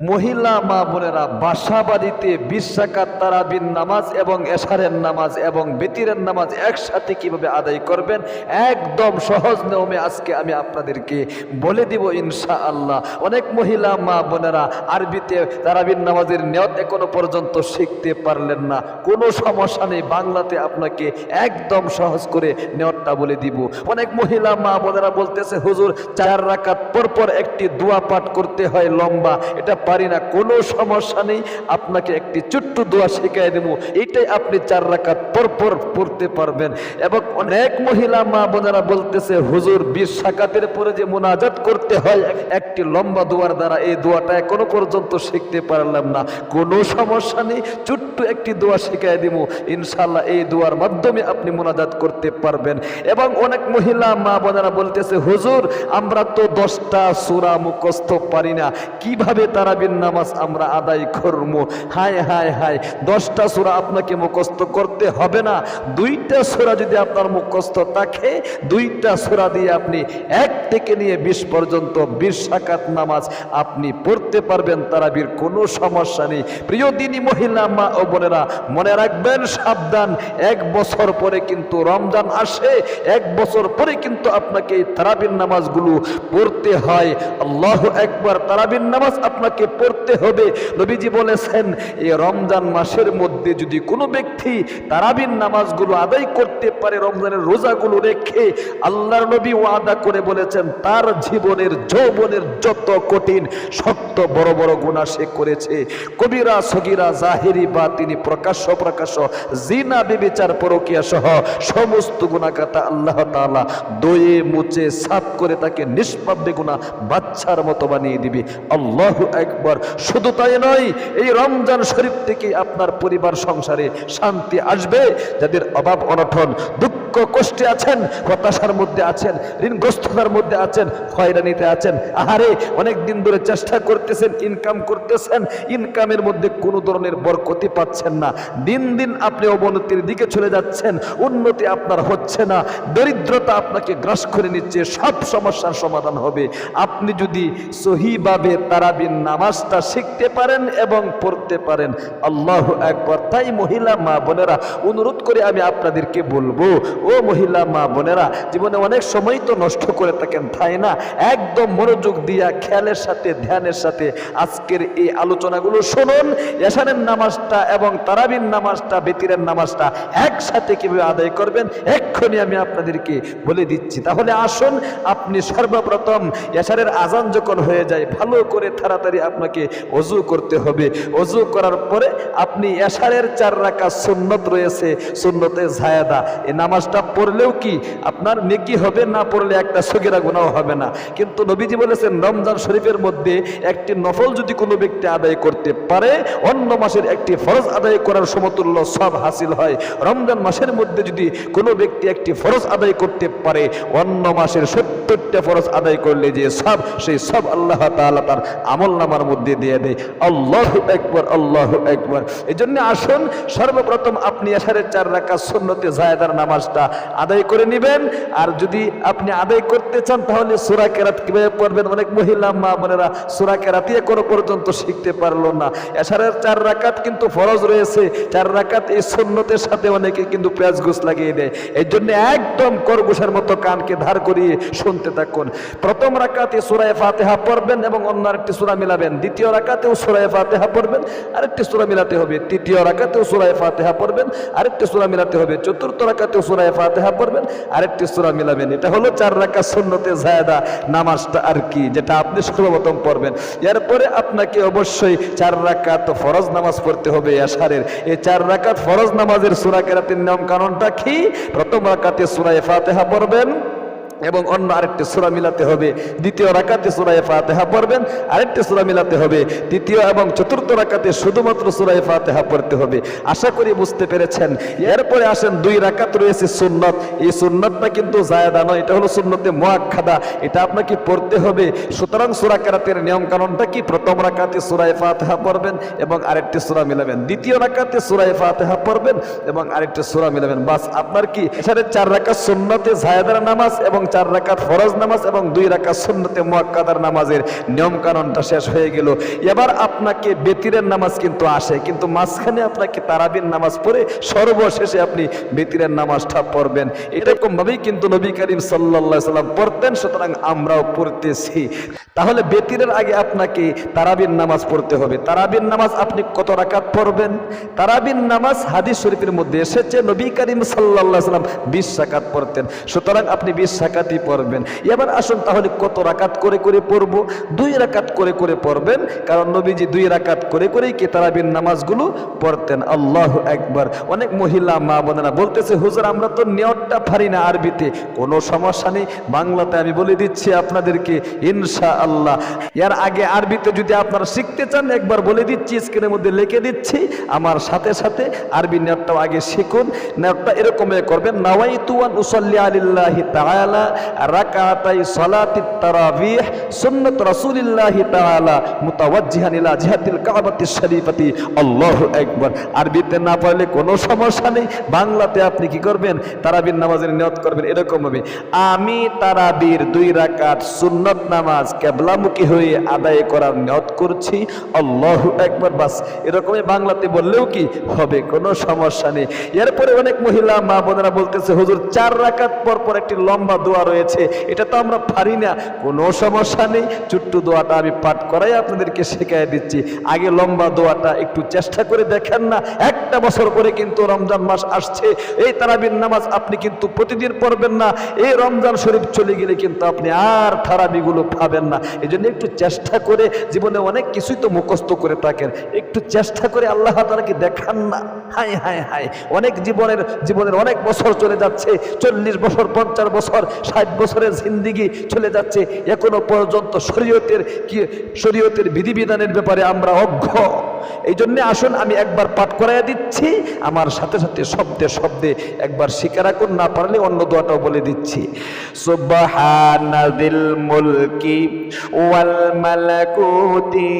মহিলা মা বোনেরা বাসা বাড়িতে বিশ্বাকাত তারাবিন নামাজ এবং এশারের নামাজ এবং বেতিরের নামাজ একসাথে কীভাবে আদায় করবেন? একদম সহজ নিয়মে আজকে আমি আপনাদেরকে বলে দিব ইনশা আল্লাহ অনেক মহিলা মা বোনেরা আরবিতে তারাবিন নামাজের নিয়ত এখনও পর্যন্ত শিখতে পারলেন না। কোনো সমস্যা নেই, বাংলাতে আপনাকে একদম সহজ করে নিয়তটা বলে দিব। অনেক মহিলা মা বোনেরা বলতেছে, হুজুর, চার রাকাত পর পর একটি দোয়া পাঠ করতে হয় লম্বা। এটা পারি না, কোনো সমস্যা নেই। আপনাকে একটি ছোট্ট দোয়া শিখাই দেবো। এটাই আপনি চার রাকাত পর পর পড়তে পারবেন। এবং অনেক মহিলা মা বোনেরা বলতেছে, হুজুর, বিশ সাকাতের পরে যে মোনাজাত করতে হয়, একটি লম্বা দোয়ার দ্বারা এই দোয়াটা এখনও পর্যন্ত শিখতে পারলাম না। কোনো সমস্যা নেই, ছোট্ট একটি দোয়া শিখাই দিব। ইনশাল্লাহ এই দোয়ার মাধ্যমে আপনি মোনাজাত করতে পারবেন। এবং অনেক মহিলা মা বোনেরা বলতেছে, হুজুর, আমরা তো দশটা সুরা মুখস্থ পারি না। কীভাবে তারাবিন নামাজ আমরা আদায় করব হায় হায় হায়, দশটা সুরা আপনাকে মুখস্থ করতে হবে না। দুইটা সুরা যদি আপনার মুখস্থ থাকে, দুইটা সুরা দিয়ে আপনি এক থেকে নিয়ে বিশ পর্যন্ত বিশ সাকাত নামাজ আপনি পড়তে পারবেন, তারাবির কোনো সমস্যা নেই। প্রিয় দিনী মহিলা, মা ও বোনেরা, মনে রাখবেন, সাবধান, এক বছর পরে কিন্তু রমজান আসে, এক বছর পরে কিন্তু আপনাকে এই তারাবির নামাজগুলো পড়তে হয়। আল্লাহ একবার তারাবির নামাজ আপনাকে পড়তে হবে। নবীজি বলেছেন এই রমজান মাসের মধ্যে যদি কোনো ব্যক্তি তারাবির নামাজগুলো আদায় করতে পারে, রমজানের রোজাগুলো রেখে আল্লাহর নবী ওয়াদা করে বলেছেন, তার জীবনের যৌবনের যত কঠিন শক্ত বড় বড় গুণা সে করেছে। কবিরা, সগিরা, জাহিরি বা তিনি প্রকাশ্য প্রকাশ্য জিনা, বিবিচার, পরকিয়া সহ সমস্ত গুণাকাতা আল্লাহ তাআলা দয়ে মুচে সাফ করে তাকে নিষ্পাব্যে গুণা বাচ্চার মতো বানিয়ে দিবে। আল্লাহ একবার। শুধু তাই নয়, এই রমজান শরীফ থেকে আপনার পরিবার সংসারে শান্তি আসবে, যাদের অভাব অনটন, দুঃখ কষ্টে আছেন, হতাশার মধ্যে আছেন, ঋণগ্রস্ততার মধ্যে আছেন, হয়রানিতে আছেন। আহারে অনেক দিন ধরে চেষ্টা করতেছেন ইনকাম করতেছেন ইনকামের মধ্যে কোনো ধরনের বরকতি পাচ্ছেন না। দিন দিন আপনি অবনতির দিকে চলে যাচ্ছেন, উন্নতি আপনার হচ্ছে না, দরিদ্রতা আপনাকে গ্রাস করে নিচ্ছে, সব সমস্যার সমাধান হবে। আপনি যদি সহিভাবে তারাবিন নামাজটা শিখতে পারেন এবং পড়তে পারেন, আল্লাহ একবার তাই মহিলা, মা, বোনেরা, অনুরোধ করে আমি আপনাদেরকে বলব ও মহিলা মা বোনেরা, জীবনে অনেক সময় তো নষ্ট করে থাকেন, তাই না? একদম মনোযোগ দিয়া খেয়ালের সাথে, ধ্যানের সাথে আজকের এই আলোচনাগুলো শুনুন। এশানের নামাজটা এবং তারাবিন নামাজটা, বেতিরের নামাজটা একসাথে কীভাবে আদায় করবেন, এক্ষুনি আমি আপনাদেরকে বলে দিচ্ছি। তাহলে আসুন, আপনি সর্বপ্রথম এশারের আজান যখন হয়ে যায়, ভালো করে তাড়াতাড়ি আপনাকে অজু করতে হবে। অজু করার পরে আপনি এশারের চার রাখা সুন্নত রয়েছে, সুন্নতে জায়দা। এই নামাজটা পড়লেও কি আপনার নেকি হবে, না পড়লে একটা সগিরা গুণাও হবে না? কিন্তু নবীজি বলেছেন, রমজান শরীফের মধ্যে একটি নফল যদি কোনো ব্যক্তি আদায় করতে পারে, অন্য মাসের একটি ফরজ আদায় করার সমতুল্য সব হাসিল হয়। রমজান মাসের মধ্যে যদি কোনো ব্যক্তি একটি ফরজ আদায় করতে পারে, অন্য মাসের সত্তরটা ফরজ আদায় করলে যে সব, সেই সব আল্লাহ তাআলা তার আমল নামার মধ্যে দিয়ে দেয়। আল্লাহ একবার আল্লাহ একবার এই জন্য আসুন, সর্বপ্রথম আপনি আসারের চার রাখা সুন্নতে জায়দার নামাজটা আদায় করে নেবেন। আর যদি আপনি আদায় করতে চান, তাহলে সুরা কেরাত কীভাবে পড়বেন? অনেক মহিলা, মা বোনেরা সুরা কেরাতি এখনও পর্যন্ত শিখতে পারল না। এসারের চার রাকাত কিন্তু ফরজ রয়েছে। চার রাকাত এই সুন্নতের সাথে অনেকে কিন্তু পেঁয়াজ ঘুষ লাগিয়ে দেয়। এই জন্য একদম করগুষের মতো কানকে ধার করিয়ে শুনতে থাকুন। প্রথম রাকাতে সুরায় ফাতেহা পড়বেন এবং অন্য আরেকটি সুরা মিলাবেন। দ্বিতীয় রাকাতেও সুরায় ফাতেহা পড়বেন, আরেকটি সুরা মিলাতে হবে। তৃতীয় রাকাতেও সুরায় ফাতেহা পড়বেন, আরেকটি সুরা মিলাতে হবে। চতুর্থ রাকাতেও সুরায় ফাতেহা পড়বেন, আরেকটি সুরা মিলাবেন। এটা হলো চার রাখা সুন্নতে জায়দা নামাজটা আর কি, যেটা আপনি সর্বপ্রথম পড়বেন। এরপরে আপনাকে অবশ্যই চার রাকাত ফরজ নামাজ পড়তে হবে এশারের। এই চার রাকাত ফরজ নামাজের সুরা কেরাতের নিয়ম কারণটা কি? প্রথম রাকাতে সুরায় ফাতেহা পড়বেন। এবং অন্য আরেকটি সূরা মিলাতে হবে। দ্বিতীয় রাকাতে সূরা ফাতিহা পড়বেন, আরেকটি সূরা মিলাতে হবে। তৃতীয় এবং চতুর্থ রাকাতে শুধুমাত্র সূরা ফাতিহা পড়তে হবে। আশা করি বুঝতে পেরেছেন। এরপরে আসেন দুই রাকাত রয়েছে সুন্নত। এই সুন্নতটা কিন্তু জায়দা নয়, এটা হলো সুন্নতে মুআক্কাদা এটা আপনাকে পড়তে হবে। সুতরাং সূরা কেরাতের নিয়ম কানুনটা কি? প্রথম রাকাতে সূরা ফাতিহা পড়বেন এবং আরেকটি সূরা মিলাবেন। দ্বিতীয় রাকাতে সূরা ফাতিহা পড়বেন এবং আরেকটি সূরা মিলাবেন। বাস আপনার কি? এখানে চার রাকাত সুন্নতে জায়দার নামাজ এবং চার রাকাত ফরজ নামাজ এবং দুই রাকাত সুন্নতে মুয়াক্কাদার নামাজের নিয়ম কানুনটা শেষ হয়ে গেল। এবার আপনাকে বেতিরের নামাজ কিন্তু আসে, কিন্তু মাঝখানে আপনাকে তারাবির নামাজ পড়ে সর্বশেষে আপনি বেতিরের নামাজটা পড়বেন। এরকম ভাবেই কিন্তু নবী করিম আলাইহি সাল্লাম পড়তেন, সুতরাং আমরাও পড়তেছি। তাহলে বেতিরের আগে আপনাকে তারাবির নামাজ পড়তে হবে। তারাবির নামাজ আপনি কত রাকাত পড়বেন? তারাবির নামাজ হাদিস শরীফের মধ্যে এসেছে, নবী করিম আলাইহি সাল্লাম বিশ রাকাত পড়তেন। সুতরাং আপনি বিশ রাকাতই পড়বেন। এবার আসুন তাহলে কত রাকাত করে করে পড়ব? দুই রাকাত করে করে পড়বেন, কারণ নবীজি দুই রাকাত করে করেই কে তারাবির নামাজগুলো পড়তেন। আল্লাহ একবার অনেক মহিলা মা বোনেরা বলতেছে, হুজুর, আমরা তো নিয়তটা পারি না আরবিতে। কোনো সমস্যা নেই। বাংলাতে আমি বলে দিচ্ছি আপনাদেরকে ইনশা আল্লাহ এর আগে আরবিতে যদি আপনারা শিখতে চান, একবার বলে দিচ্ছি, স্ক্রিনের মধ্যে লিখে দিচ্ছি। আমার সাথে সাথে আরবি নিয়তটাও আগে শিখুন। নিয়তটা এরকম করবেন নাওয়াইতুয়ান উসাল্লি আলিল্লাহি তাআলা রাকাতাই সালাতিত তারাবিহ সুন্নাত রাসূলিল্লাহি তাআলা মুতাওয়াজ্জিহান ইলা জিহাতিল কাবাতিশ শরীফাতি। আল্লাহু আকবার। আরবিতে না পারলে কোনো সমস্যা নেই। বাংলাতে আপনি কি করবেন? তারাবির নামাজের নিয়ত করবেন, এরকম হবে। আমি তারাবির দুই রাকাত সুন্নত নামাজ কেবলামুখী হয়ে আদায় করার নিয়ত করছি। আল্লাহু একবার বাস। এরকমই বাংলাতে বললেও কি হবে? কোনো সমস্যা নেই। এরপরে অনেক মহিলা মা বোনেরা বলতেছে, হুজুর, চার রাকাত পর পর একটি লম্বা দোয়া রয়েছে, এটা তো আমরা পারি না। কোনো সমস্যা নেই চুট্টু দোয়াটা আমি পাঠ করাই আপনাদেরকে শেখাই দিচ্ছি। আগে লম্বা দোয়াটা একটু চেষ্টা করে দেখেন না, একটা বছর পরে কিন্তু রমজান মাস আসছে, এই তারাবির নামাজ আপনি কিন্তু প্রতিদিন পড়বেন না, এই রমজান শরীফ চলে গেলে কিন্তু আপনি আর তারাবিগুলো পাবেন না। এই জন্য একটু চেষ্টা করে, জীবনে অনেক কিছুই তো মুখস্থ করে থাকেন, একটু চেষ্টা করে আল্লাহ তালাকে দেখান না। Hi hi hi. অনেক জীবনের জীবনের অনেক বছর চলে যাচ্ছে। চল্লিশ বছর, পঞ্চাশ বছর, ষাট বছরের জিন্দিগি চলে যাচ্ছে। এখনও পর্যন্ত শরীয়তের কি, শরীয়তের বিধিবিধানের ব্যাপারে আমরা অজ্ঞ। এই জন্য আসুন, আমি একবার পাঠ করাইয়া দিচ্ছি। আমার সাথে সাথে শব্দে শব্দে একবার শিখে রাখুন, না পারলে অন্য দোয়াটাও বলে দিচ্ছি। সুবহানাদিল মুলকি ওয়াল মালাকুতি,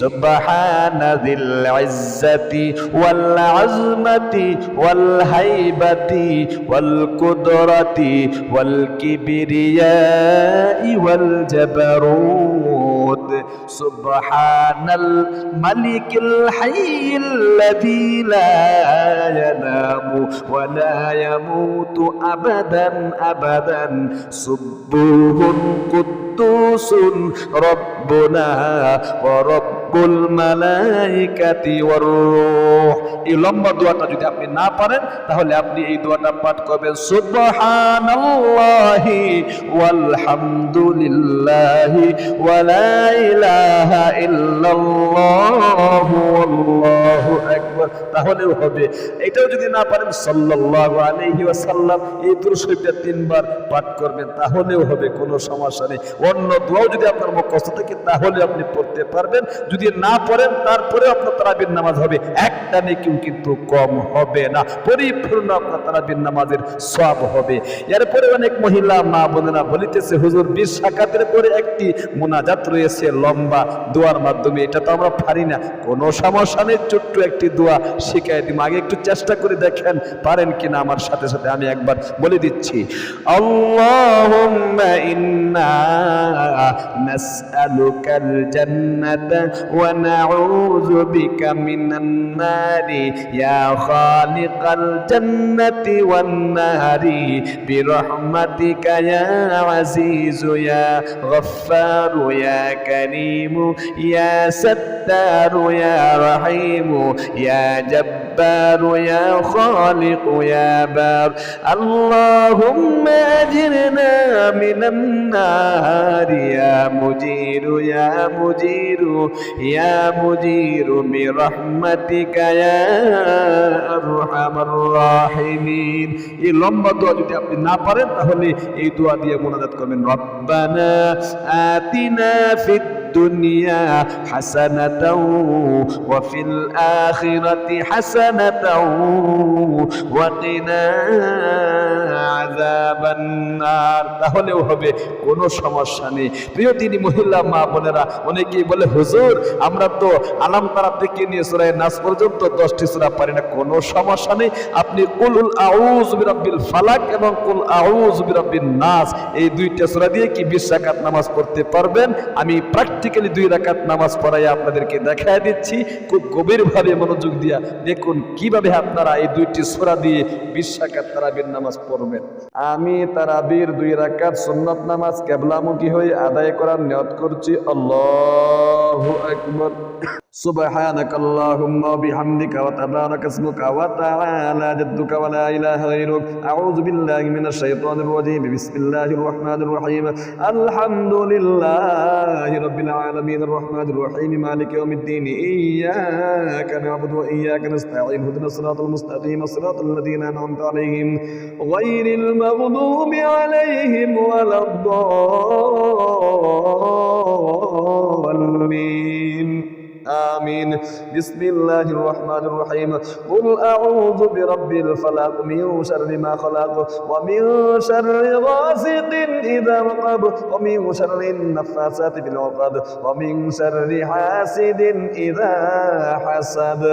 সুবহানাদিল ইজ্জতি ওয়াল العزمة والهيبة والقدرة والكبرياء والجبروت. سبحان الملك الحي الذي لا ينام ولا يموت أبدا أبدا. سبوه قدوس ربنا ورب রব্বুল মালাইকাতি ওয়ার রূহ। এই লম্বা দোয়াটা যদি আপনি না পারেন, তাহলে আপনি এই দোয়াটা পাঠ করবেন। সুবহানাল্লাহি ওয়ালহামদুলিল্লাহি ওয়া লা ইলাহা ইল্লাল্লাহু আল্লাহু আকবার। তাহলেও হবে। এটাও যদি না পারেন, সাল্লাল্লাহু আলাইহি ওয়াসাল্লাম এই দুরূদ তিনবার পাঠ করবেন, তাহলেও হবে, কোনো সমস্যা নেই। অন্য দোয়াও যদি আপনার মুখস্থ থাকে, তাহলে আপনি পড়তে পারবেন। যদি না পড়েন, তারপরে আপনার তারাবির নামাজ হবে। একটা নেকিও কিন্তু কম হবে না। পরিপূর্ণ আপনার তারাবির নামাজের সব হবে। এরপরে অনেক মহিলা মা বোনেরা বলিতেছে, হুজুর, বিশ সাকাতের পরে একটি মোনাজাত রয়েছে লম্বা দোয়ার মাধ্যমে। এটা তো আমরা পারি না। কোনো সমস্যা নেই, ছোট্ট একটি দোয়া শিখাই দিব। আগে একটু চেষ্টা করে দেখেন, পারেন কিনা আমার সাথে সাথে। আমি একবার বলে দিচ্ছি। ইন্না নাসআলুকাল জান্নাতা ونعوذ بك من النار. يا خالق الجنة والنار برحمتك يا عزيز يا غفار يا كريم يا ستار يا رحيم يا جبار يا خالق يا بار. اللهم أجرنا من النار. يا مجير يا مجير يا مجير برحمتك يا ارحم الراحمين এই লম্বা দোয়া যদি আপনি না পারেন তাহলে এই দোয়া দিয়ে মোনাজাত করবেন রব্বানা আতিনা ফিদ الدنيا حسنة وفي الآخرة حسنة وقنا عذاب النار তাহলেও হবে কোনো সমস্যা নেই প্রিয় তিনি মহিলা মা বোনেরা অনেকেই বলে হুজুর আমরা তো আলাম তারা থেকে নিয়ে সুরায় নাস পর্যন্ত দশটি সুরা পারি না কোনো সমস্যা নেই আপনি কুলুল আউজ বিরাব্বিল ফালাক এবং কুল আউজ বিরাব্বিন নাস এই দুইটা সুরা দিয়ে কি বিশ রাকাত নামাজ পড়তে পারবেন আমি প্র্যাকটিক্যালি দুই রাকাত নামাজ পড়াই আপনাদেরকে দেখায় দিচ্ছি খুব গভীরভাবে মনোযোগ দিয়া দেখুন কিভাবে আপনারা এই দুইটি সুরা দিয়ে বিশ রাকাত তারাবির নামাজ পড়বেন আমি তারাবির দুই রাকাত সুন্নত নামাজ কেবলামুখী হয়ে আদায় করার নিয়ত করছি আল্লাহু আকবার سبحانك اللهم وبحمدك وتبارك اسمك وتعالى جدك ولا اله غيرك اعوذ بالله من الشيطان الرجيم بسم الله الرحمن الرحيم الحمد لله رب العالمين الرحمن الرحيم مالك يوم الدين إياك نعبد وإياك نستعين اهدنا الصراط المستقيم صراط الذين أنعمت عليهم غير المغضوب عليهم ولا الضالين. آمين بسم الله الرحمن الرحيم قل أعوذ برب الفلق من شر ما خلق ومن شر غاسق إذا وقب ومن شر النفاثات في العقد ومن شر حاسد إذا حسد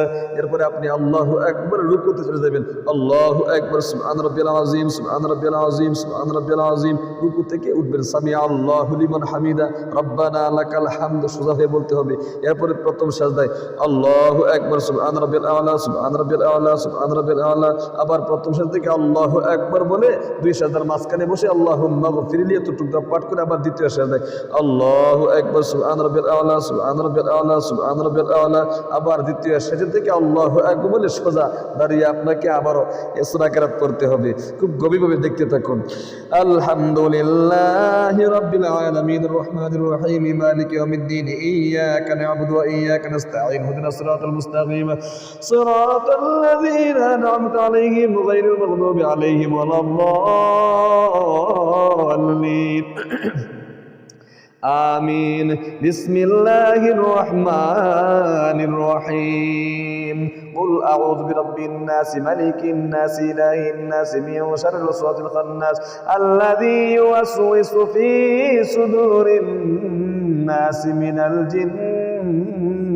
এরপরে আপনি আল্লাহু আকবার রুকুতে চলে যাবেন আল্লাহু আকবার সুবহান রাব্বিল আযীম সুবহান রাব্বিল আযীম সুবহান রাব্বিল আযীম রুকু থেকে উঠবেন সামি আল্লাহু লিমান হামিদা রব্বানা লাকাল হামদ সোজা হয়ে বলতে হবে এরপরে প্রথম সাজদায় আল্লাহু আকবার, সুবহান রাব্বিল আলা, সুবহান রাব্বিল আলা, সুবহান রাব্বিল আলা। আবার প্রথম সাজদা থেকে আল্লাহু আকবার বলে দুই সাজদার মাঝখানে বসে আল্লাহুম্মা গফিরলি এতটুকু পাঠ করে আবার দ্বিতীয় সাজদায় আল্লাহু আকবার, সুবহান রাব্বিল আলা, সুবহান রাব্বিল আলা, সুবহান রাব্বিল আলা। আবার দ্বিতীয় সাজদা থেকে আল্লাহু আকবার বলে সোজা দাঁড়িয়ে আপনাকে আবারও ইসরা কেরাত করতে হবে। খুব গভীরভাবে দেখতে থাকুন। আলহামদুলিল্লাহি রাব্বিল আলামিন, রহমানির রহিম, মালিক ইয়াউমিদ্দিন, ইয়াকা না'বুদু ওয়া إياك نستعين اهدنا الصراط المستقيم. صراط الذين أنعمت عليهم غير المغضوب عليهم ولا الضالين. آمين. بسم الله الرحمن الرحيم. قل أعوذ برب الناس ملك الناس إله الناس من شر الوسواس الخناس الذي يوسوس في صدور الناس من الجن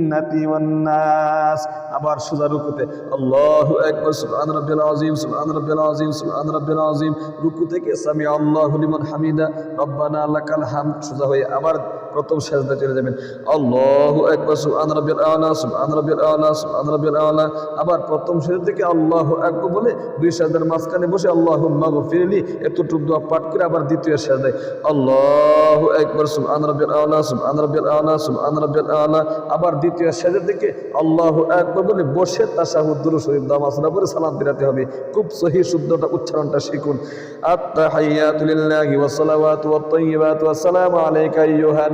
জিন্নাতি ওয়ান নাস আবার সুজা রুকুতে, আল্লাহু আকবার, সুবহান রাব্বিল আযীম, সুবহান রাব্বিল আযীম, সুবহান রাব্বিল আযীম। রুকু থেকে সামি আল্লাহু লিমান হামিদা, রব্বানা লাকাল হামদ। সুজা হয়ে আবার প্রথম সেজদা চলে যাবেন। আল্লাহু আকবার, সুবহান রাব্বিল আলা, সুবহান রাব্বিল আলা, সুবহান রাব্বিল আলা। আবার প্রথম সেজদা থেকে আল্লাহু আকবার বলে দুই সেজদার মাঝখানে বসে আল্লাহুম্মা গফিরলি এতটুকু দোয়া পাঠ করে আবার দ্বিতীয় সেজদায়। আল্লাহু আকবার, সুবহান রাব্বিল আলা, সুবহান রাব্বিল আলা, সুবহান রাব্বিল আলা। আবার দ্বিতীয় সেজদা থেকে আল্লাহু আকবার বলে বসে তাশাহুদ, দুরূদ শরীফ দামাসনা পরে সালাম ফিরাতে হবে। খুব সহি শুদ্ধটা, উচ্চারণটা শিখুন। আত্তাহিয়াতু লিল্লাহি ওয়াস সালাওয়াতু ওয়াত তাইয়্যিবাতু ওয়াস সালামু আলাইকা আইয়ুহান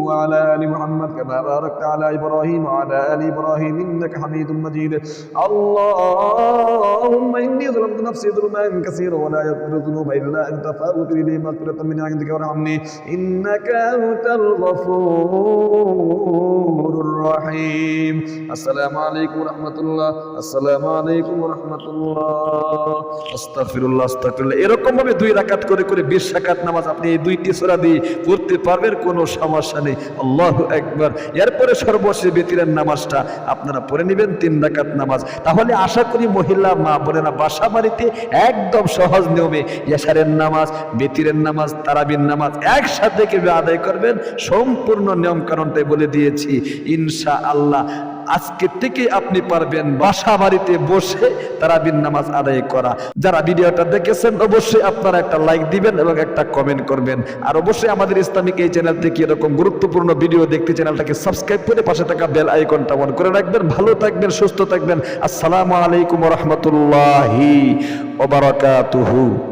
وعلى آل محمد كما باركت على إبراهيم وعلى آل إبراهيم إنك حميد مجيد اللهم إني ظلمت نفسي ظلما كثيرا ولا يغفر الذنوب إلا أنت فاغفر لي مغفرة من عندك وارحمني إنك أنت الغفور الرحيم السلام عليكم ورحمة الله السلام عليكم ورحمة الله أستغفر الله أستغفر الله এরকম ভাবে দুই রাকাত করে করে বিশ রাকাত নামাজ আপনি এই দুইটি সূরা দিয়ে পড়তে পারবেন কোনো সমস্যা নেই আল্লাহ একবার এরপরে সর্বশেষ বেতিরের নামাজটা আপনারা পড়ে নেবেন, তিন ডাকাত নামাজ। তাহলে আশা করি মহিলা, মা বোনেরা বাসা বাড়িতে একদম সহজ নিয়মে এশারের নামাজ বেতিরের নামাজ, তারাবির নামাজ একসাথে কেউ আদায় করবেন। সম্পূর্ণ নিয়ম কারণটাই বলে দিয়েছি ইনশা আল্লাহ আজকে থেকে আপনি পারবেন বাসা বাড়িতে বসে তারাবির নামাজ আদায় করা। যারা ভিডিওটা দেখেছেন, অবশ্যই আপনারা একটা লাইক দিবেন এবং একটা কমেন্ট করবেন। আর অবশ্যই আমাদের ইসলামিক এই চ্যানেল থেকে এরকম গুরুত্বপূর্ণ ভিডিও দেখতে চ্যানেলটাকে সাবস্ক্রাইব করে পাশে থাকা বেল আইকনটা অন করে রাখবেন। ভালো থাকবেন, সুস্থ থাকবেন। আসসালামু আলাইকুম রহমতুল্লাহি ওবারাকাতুহু